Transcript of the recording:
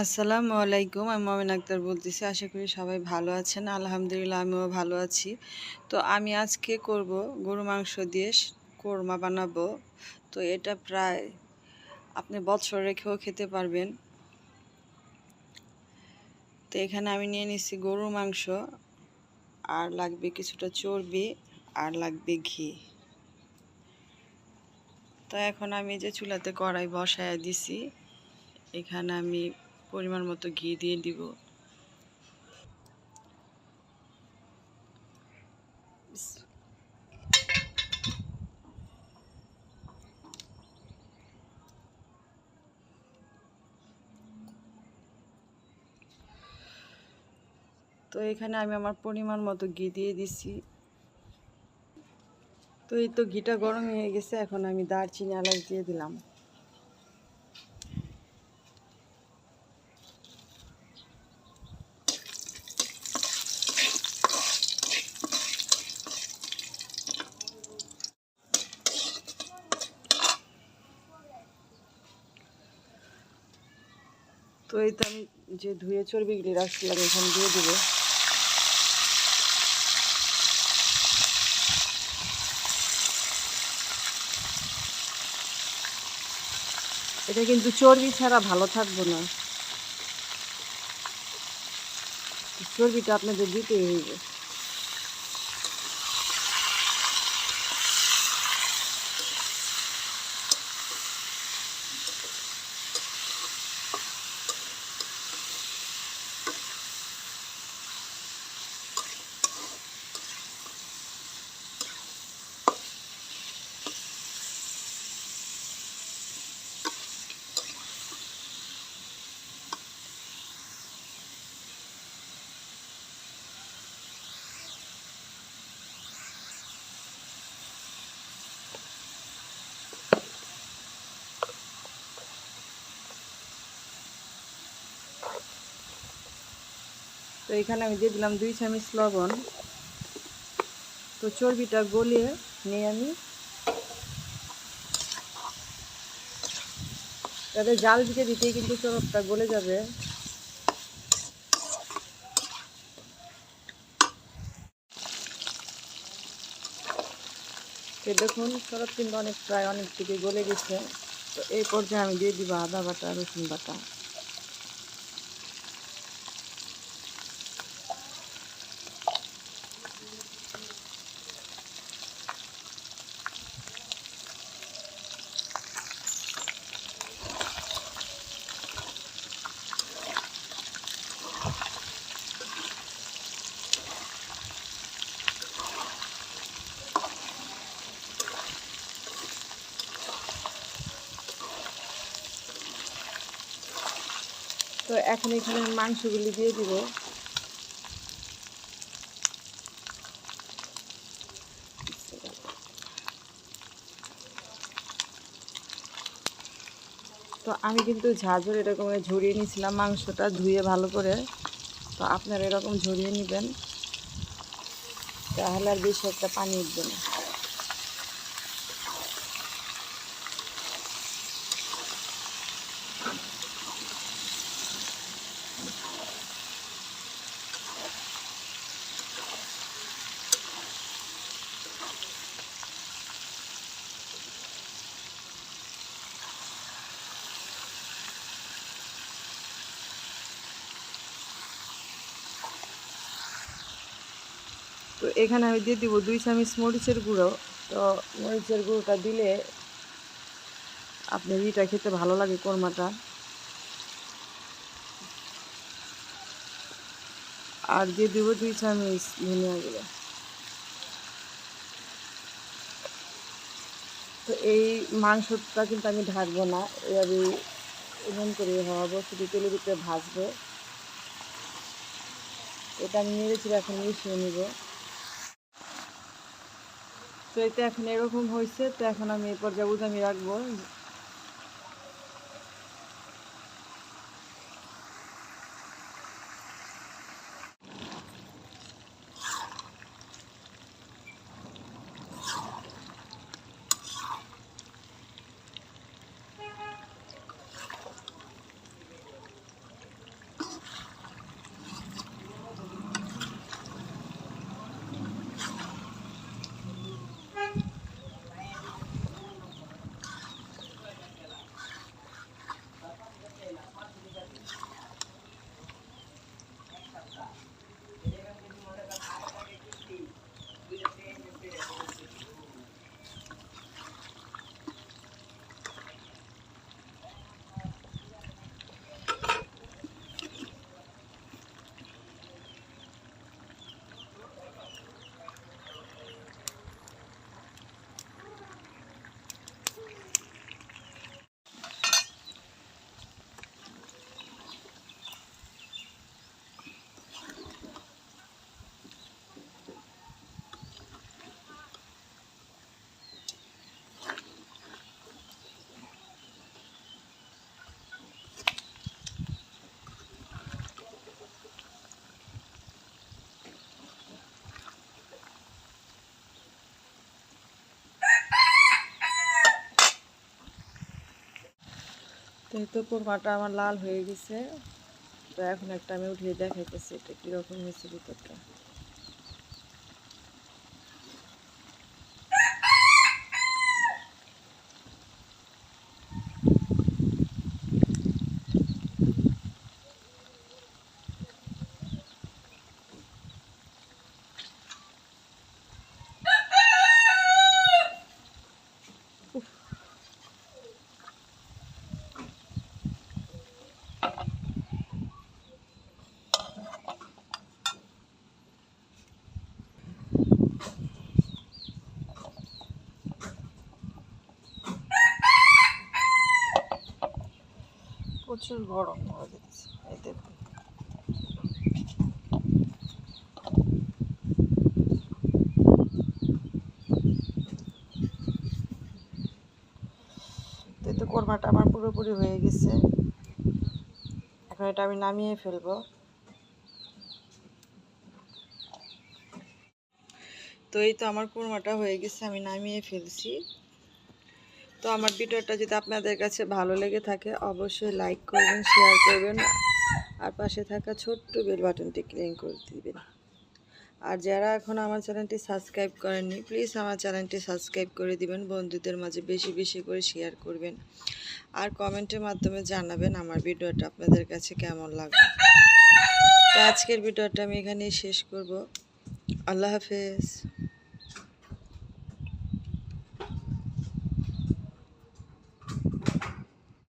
আসসালামু আলাইকুম, আমি মমিন আক্তার বলতেছি, আশা করি সবাই ভালো আছেন। আলহামদুলিল্লাহ, আমিও ভালো আছি। তো আমি আজকে করব গরু মাংস দিয়ে কোরমা বানাবো। তো এটা প্রায় আপনি বছর রেখেও খেতে পারবেন। তো এখানে আমি নিয়ে নিচ্ছি গরুর মাংস, আর লাগবে কিছুটা চর্বি, আর লাগবে ঘি। তো এখন আমি যে চুলাতে কড়াই বসায় দিছি, এখানে আমি পরিমাণ মতো ঘি দিয়ে দিব। তো এখানে আমি আমার পরিমাণ মতো ঘি দিয়ে দিছি। তো এই তো ঘিটা গরম হয়ে গেছে, এখন আমি দারচিনি এলাচ দিয়ে দিলাম। তো এই তো আমি যে ধুয়ে চর্বিগুলি রাখছিলাম, এখানে দিয়ে দেবো। এটা কিন্তু চর্বি ছাড়া ভালো থাকব না। চর্বিটা আপনাদের দিতেই হইবে। তো এখানে আমি দিয়ে দিলাম দুই চামচ লবণ। তো চর্বিটা গলিয়ে নিয়ে আমি তাদের জাল দিতে দিতেই কিন্তু চরবটা গলে যাবে। তো দেখুন, চরব কিন্তু অনেক প্রায় অনেক থেকে গলে গেছে। তো এই পর্যায়ে আমি দিয়ে দিব আদা বাটা, রসুন বাটা। তো এখন এখানে মাংসগুলি দিয়ে দিব। তো আমি কিন্তু ঝাঁঝর এরকম ঝরিয়ে নিয়েছিলাম মাংসটা ধুয়ে ভালো করে। তো আপনারা এরকম ঝরিয়ে নেবেন, তাহলে আর বেশি একটা পানি উঠবে না। তো এখানে আমি দিয়ে দিব দুই চামচ মরিচের গুঁড়ো। তো মরিচের গুঁড়োটা দিলে আপনার ইটা খেতে ভালো লাগে কোরমাটা। আর দিয়ে দিব দুই চামচ ধনিয়া গুঁড়ো। তো এই মাংসটা কিন্তু আমি ঢাকবো না, এভাবে এমন করে হওয়াবো শুধু তেলের ভিতরে ভাজবো। এটা আমি নেড়েছি এখন মিশিয়ে নিব। তো এটা এখন এরকম হয়েছে তো এখন আমি এই পর্যায়ে আমি রাখব। তো এই কোরমাটা আমার লাল হয়ে গেছে, তো এখন একটা আমি উঠিয়ে দেখাইতেছি এটা কীরকম হয়েছে ভিতরটা। প্রচুর গরম হয়ে যাচ্ছে দেখুন। তো আমার পুরোপুরি হয়ে গেছে। এখন এটা আমি নামিয়ে ফেলব। তো এই তো আমার কোরমাটা হয়ে গেছে, আমি নামিয়ে ফেলছি। তো আমার ভিডিওটা যদি আপনাদের কাছে ভালো লেগে থাকে, অবশ্যই লাইক করবেন, শেয়ার করবেন, আর পাশে থাকা ছোট্ট বেল বাটনটি ক্লিক করে দিবেন। আর যারা এখন আমার চ্যানেলটি সাবস্ক্রাইব করেননি, প্লিজ আমার চ্যানেলটি সাবস্ক্রাইব করে দিবেন, বন্ধুদের মাঝে বেশি বেশি করে শেয়ার করবেন। আর কমেন্টের মাধ্যমে জানাবেন আমার ভিডিওটা আপনাদের কাছে কেমন লাগবে তো আজকের ভিডিওটা আমি এখানেই শেষ করব। আল্লাহ হাফেজ।